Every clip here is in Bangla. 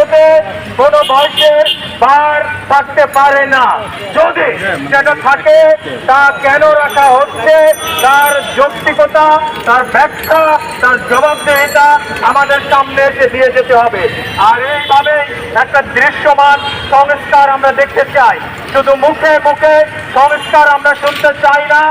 আদালতে কোনো বয়সের বার থাকতে পারে না। যদি সেটা থাকে, তা কেন রাখা হচ্ছে? তার যৌক্তিকতা, তার ব্যাখ্যা, তার জবাবদেহিতা আমাদের সামনে এসে দিয়ে যেতে হবে। আর এইভাবে একটা দৃশ্যমান সংস্কার আমরা দেখতে চাই। শুধু মুখে মুখে সংস্কার আমরা শুনতে চাই না,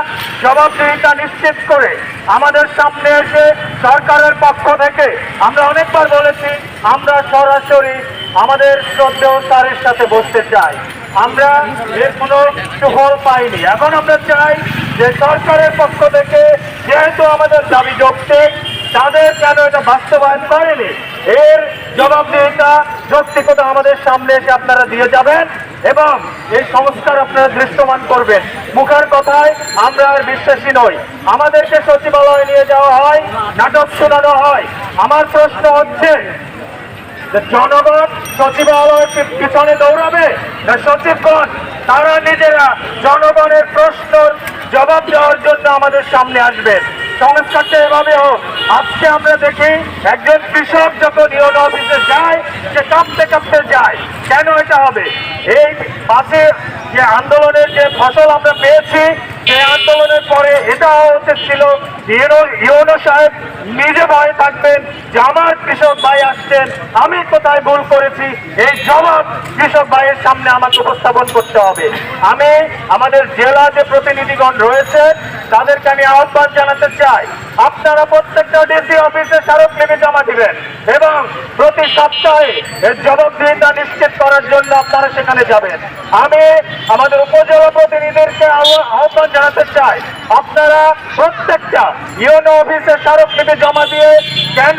জবাবদিহিতা নিশ্চিত করে আমাদের সামনে এসে সরকারের পক্ষ থেকে আমরা অনেকবার বলেছি, আমরা সরাসরি আমাদের শ্রদ্ধেয় স্যারের সাথে বসতে চাই। আমরা এর কোনো সুফল পাইনি। এখন আমরা চাই যে সরকারের পক্ষ থেকে যেহেতু আমাদের দাবি যৌক্তিক, তাদের কেন এটা বাস্তবায়ন করেনি? এর জবাবদিহিতা যৌক্তিকতা আমাদের সামনে এসে আপনারা দিয়ে যাবেন এবং এই সংস্কার আপনারা দৃশ্যমান করবেন। মুখের কথায় আমরা আর বিশ্বাসী নই। আমাদেরকে সচিবালয়ে নিয়ে যাওয়া হয়, নাটক শোনানো হয়। আমার প্রশ্ন হচ্ছে যে জনগণ সচিবালয়ের পিছনে দৌড়াবে না সচিবগণ, তারা নিজেরা জনগণের প্রশ্ন, জবাব দেওয়ার জন্য আমাদের সামনে আসবে। সংস্কারটা এভাবে হোক। আজকে আমরা দেখি একজন কৃষক যখন ইউন অফিসে যায়, সে কাঁপতে কাঁপতে যায়। কেন এটা হবে? এই পাশে যে আন্দোলনের যে ফসল আমরা পেয়েছি, সেই আন্দোলনের পরে এটা উচিত ছিল, ইউনো সাহেব নিজে ভয়ে থাকবেন যে আমার কৃষক ভাই আসছেন, আমি কোথায় ভুল করেছি, এই জবাব কৃষক ভাইয়ের সামনে আমাকে উপস্থাপন করতে হবে। আমি আমাদের জেলা যে প্রতিনিধিগণ রয়েছে, তাদেরকে আমি আহ্বান জানাতে চাই, আপনারা প্রত্যেকটা ডিসি অফিসে স্মারকলিপি জমা দিবেন এবং প্রতি সপ্তাহে এর জবাবদিহিতা নিশ্চিত করার জন্য আপনারা সেখানে যাবেন। আমি আমাদের উপজেলা প্রতিনিধিদেরকে আহ্বান জানাতে চাই, আপনারা প্রত্যেকটা ইউনো অফিসে স্মারকলিপি জমা দিয়ে কেন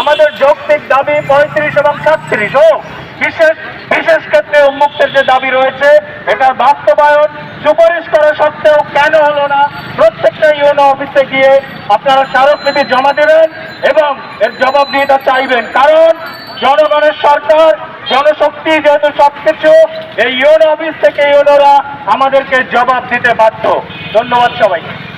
আমাদের যৌক্তিক দাবি পঁয়ত্রিশ এবং সাতত্রিশ? ও, বিশেষ বিশেষ ক্ষেত্রে উন্মুক্তের যে দাবি রয়েছে, এটার বাস্তবায়ন সুপারিশ করা সত্ত্বেও কেন হলো না? প্রত্যেকটা ইউনো অফিসে গিয়ে আপনারা স্মারকলিপি জমা দেবেন এবং এর জবাবদিহিতা চাইবেন। কারণ জনগণের সরকার, জনশক্তি যেহেতু সবকিছু, এই ইউনো অফিস থেকে ইউনোরা আমাদেরকে জবাব দিতে বাধ্য। ধন্যবাদ সবাইকে।